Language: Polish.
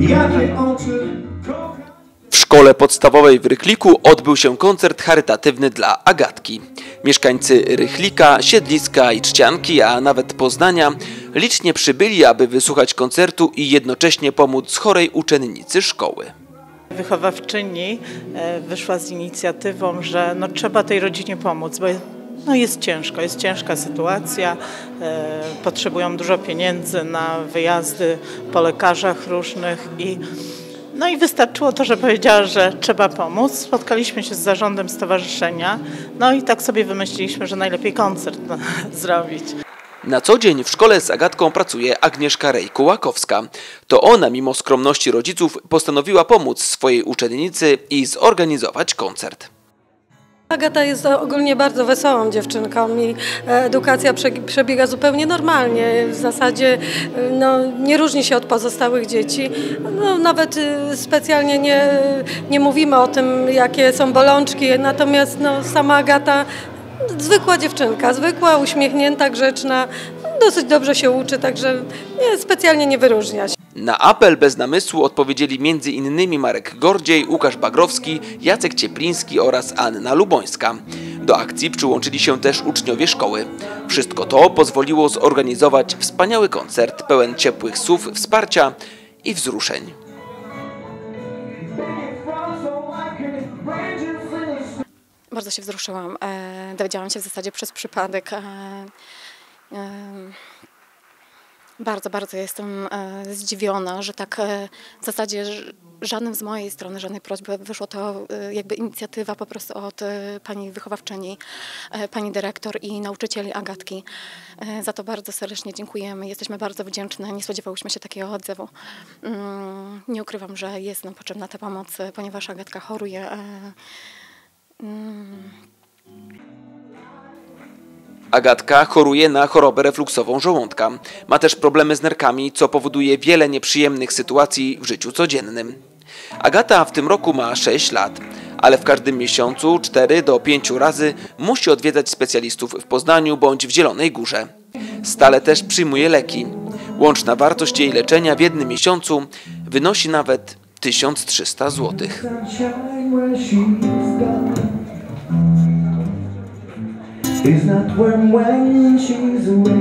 Jakie oczy W szkole podstawowej w Rychliku odbył się koncert charytatywny dla Agatki. Mieszkańcy Rychlika, Siedliska i Czcianki, a nawet Poznania licznie przybyli, aby wysłuchać koncertu i jednocześnie pomóc chorej uczennicy szkoły. Wychowawczyni e, wyszła z inicjatywą, że no, trzeba tej rodzinie pomóc, bo no, jest ciężko, jest ciężka sytuacja, e, potrzebują dużo pieniędzy na wyjazdy po lekarzach różnych i no i wystarczyło to, że powiedziała, że trzeba pomóc. Spotkaliśmy się z zarządem stowarzyszenia, no i tak sobie wymyśliliśmy, że najlepiej koncert zrobić. Na co dzień w szkole z Agatką pracuje Agnieszka Rejku-Łakowska. To ona, mimo skromności rodziców, postanowiła pomóc swojej uczennicy i zorganizować koncert. Agata jest ogólnie bardzo wesołą dziewczynką i edukacja prze- przebiega zupełnie normalnie. W zasadzie y, no, nie różni się od pozostałych dzieci. No, nawet y, specjalnie nie, nie mówimy o tym, jakie są bolączki, natomiast no, sama Agata zwykła dziewczynka, zwykła, uśmiechnięta, grzeczna, dosyć dobrze się uczy, także nie, specjalnie nie wyróżnia się. Na apel bez namysłu odpowiedzieli m.in. Marek Gordziej, Łukasz Bagrowski, Jacek Ciepliński oraz Anna Lubońska. Do akcji przyłączyli się też uczniowie szkoły. Wszystko to pozwoliło zorganizować wspaniały koncert pełen ciepłych słów, wsparcia i wzruszeń. Bardzo się wzruszyłam. E, dowiedziałam się w zasadzie przez przypadek. E, e, bardzo, bardzo jestem e, zdziwiona, że tak e, w zasadzie żadnym z mojej strony, żadnej prośby wyszło to e, jakby inicjatywa po prostu od pani wychowawczyni, pani dyrektor i nauczycieli Agatki. Za to bardzo serdecznie dziękujemy. Jesteśmy bardzo wdzięczne. Nie spodziewałyśmy się takiego odzewu. Mm, nie ukrywam, że jest nam potrzebna ta pomoc, ponieważ Agatka choruje. Agatka choruje na chorobę refluksową żołądka. Ma też problemy z nerkami, co powoduje wiele nieprzyjemnych sytuacji w życiu codziennym. Agata w tym roku ma 6 lat, ale w każdym miesiącu 4 do 5 razy musi odwiedzać specjalistów w Poznaniu bądź w Zielonej Górze. Stale też przyjmuje leki. Łączna wartość jej leczenia w jednym miesiącu wynosi nawet 1300 złotych. It's not warm when she's away.